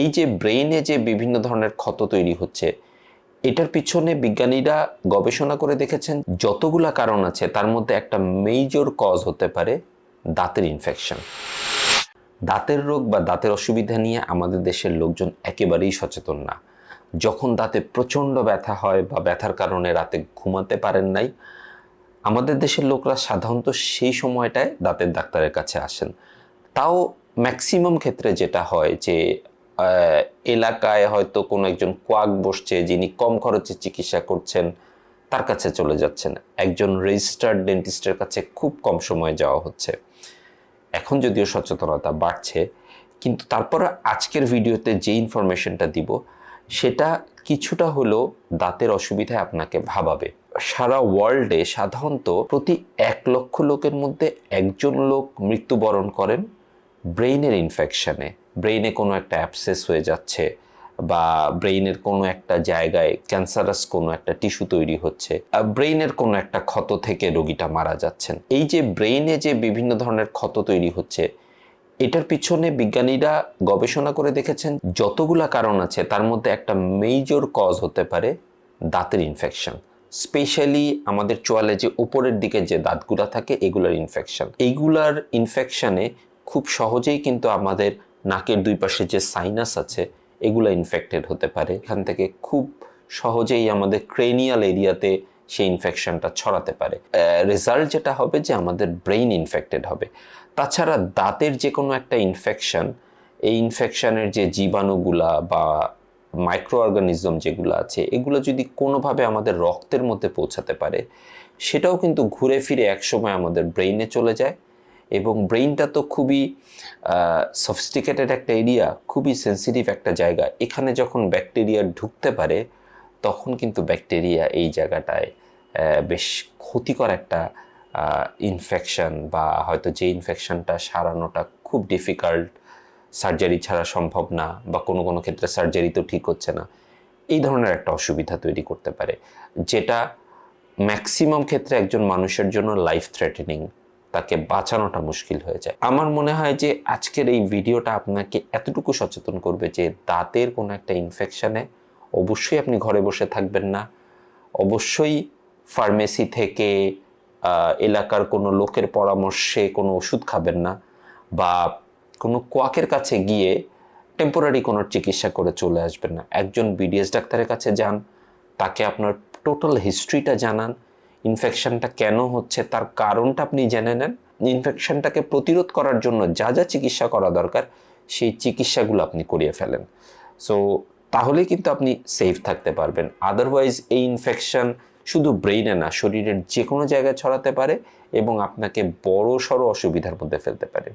এই যে ব্রেইনে যে বিভিন্ন ধরনের ক্ষত তৈরি হচ্ছে, এটার পিছনে বিজ্ঞানীরা গবেষণা করে দেখেছেন যতগুলা কারণ আছে, তার মধ্যে একটা মেজর কজ হতে পারে দাঁতের ইনফেকশন দাঁতের রোগ বা দাঁতের অসুবিধা নিয়ে আমাদের দেশের লোকজন একেবারেই সচেতন না। যখন দাঁতে প্রচণ্ড ব্যথা হয় বা ব্যথার কারণে রাতে ঘুমাতে পারেন নাই, আমাদের দেশের লোকরা সাধারণত সেই সময়টায় দাঁতের ডাক্তারের কাছে আসেন। তাও ম্যাক্সিমাম ক্ষেত্রে যেটা হয় যে এলাকায় হয়তো কোনো একজন কোয়াক বসছে যিনি কম খরচে চিকিৎসা করছেন, তার কাছে চলে যাচ্ছেন। একজন রেজিস্টার্ড ডেন্টিস্টের কাছে খুব কম সময়ে যাওয়া হচ্ছে। এখন যদিও সচেতনতা বাড়ছে, কিন্তু তারপরে আজকের ভিডিওতে যে ইনফরমেশনটা দিব, সেটা কিছুটা হলেও দাঁতের অসুবিধায় আপনাকে ভাবাবে। সারা ওয়ার্ল্ডে সাধারণত প্রতি এক লক্ষ লোকের মধ্যে একজন লোক মৃত্যুবরণ করেন ব্রেইনের ইনফেকশনে ব্রেইনে কোনো একটা অ্যাপসেস হয়ে যাচ্ছে বা ব্রেইনের কোনো একটা জায়গায় ক্যান্সারাস কোনো একটা টিস্যু তৈরি হচ্ছে ব্রেইনের কোনো একটা ক্ষত থেকে রোগীটা মারা যাচ্ছেন। এই যে ব্রেইনে যে বিভিন্ন ধরনের ক্ষত তৈরি হচ্ছে, এটার পিছনে বিজ্ঞানীরা গবেষণা করে দেখেছেন, যতগুলা কারণ আছে, তার মধ্যে একটা মেজর কজ হতে পারে দাঁতের ইনফেকশন স্পেশালি আমাদের চোয়ালে যে উপরের দিকে যে দাঁতগুলা থাকে, এগুলার ইনফেকশন এইগুলার ইনফেকশানে খুব সহজেই কিন্তু আমাদের নাকের দুই পাশে যে সাইনাস আছে, এগুলো ইনফেক্টেড হতে পারে। এখান থেকে খুব সহজেই আমাদের ক্রেনিয়াল এরিয়াতে সেই ইনফেকশনটা ছড়াতে পারে। রেজাল্ট যেটা হবে যে আমাদের ব্রেইন ইনফেক্টেড হবে। তাছাড়া দাঁতের যে কোনো একটা ইনফেকশন এই ইনফেকশনের যে জীবাণুগুলা বা মাইক্রো অর্গানিজম যেগুলো আছে, এগুলো যদি কোনোভাবে আমাদের রক্তের মধ্যে পৌঁছাতে পারে, সেটাও কিন্তু ঘুরে ফিরে একসময় আমাদের ব্রেইনে চলে যায়। এবং ব্রেইনটা তো খুবই সফিস্টিকেটেড একটা এরিয়া খুবই সেন্সিটিভ একটা জায়গা। এখানে যখন ব্যাকটেরিয়া ঢুকতে পারে, তখন কিন্তু ব্যাকটেরিয়া এই জায়গাটায় বেশ ক্ষতিকর একটা ইনফেকশন বা হয়তো যে ইনফেকশনটা সারানোটা খুব ডিফিকাল্ট সার্জারি ছাড়া সম্ভব না বা কোনো কোনো ক্ষেত্রে সার্জারি তো ঠিক হচ্ছে না। এই ধরনের একটা অসুবিধা তৈরি করতে পারে, যেটা ম্যাক্সিমাম ক্ষেত্রে একজন মানুষের জন্য লাইফ থ্রেটেনিং তাকে বাঁচানোটা মুশকিল হয়ে যায়। আমার মনে হয় যে আজকের এই ভিডিওটা আপনাকে এতটুকু সচেতন করবে যে দাঁতের কোনো একটা ইনফেকশানে অবশ্যই আপনি ঘরে বসে থাকবেন না। অবশ্যই ফার্মেসি থেকে এলাকার কোনো লোকের পরামর্শে কোনো ওষুধ খাবেন না বা কোনো কোয়াকের কাছে গিয়ে টেম্পোরারি কোনো চিকিৎসা করে চলে আসবেন না। একজন বিডিএস ডাক্তারের কাছে যান, তাকে আপনার টোটাল হিস্ট্রিটা জানান ইনফেকশনটা কেন হচ্ছে, তার কারণটা আপনি জেনে নেন। ইনফেকশনটাকে প্রতিরোধ করার জন্য যা যা চিকিৎসা করা দরকার, সেই চিকিৎসাগুলো আপনি করিয়ে ফেলেন। সো তাহলেই কিন্তু আপনি সেফ থাকতে পারবেন। আদারওয়াইজ এই ইনফেকশন শুধু ব্রেইনে না, শরীরের যে কোনো জায়গায় ছড়াতে পারে এবং আপনাকে বড় সড়ো অসুবিধার মধ্যে ফেলতে পারে।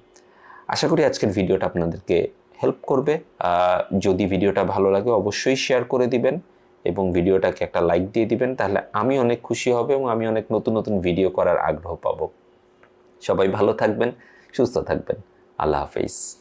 আশা করি আজকের ভিডিওটা আপনাদেরকে হেল্প করবে। যদি ভিডিওটা ভালো লাগে, অবশ্যই শেয়ার করে দিবেন। এবং ভিডিওটাকে একটা লাইক দিয়ে দিবেন, তাহলে আমি অনেক খুশি হব এবং আমি অনেক নতুন নতুন ভিডিও করার আগ্রহ পাব। সবাই ভালো থাকবেন, সুস্থ থাকবেন। আল্লাহ হাফিজ।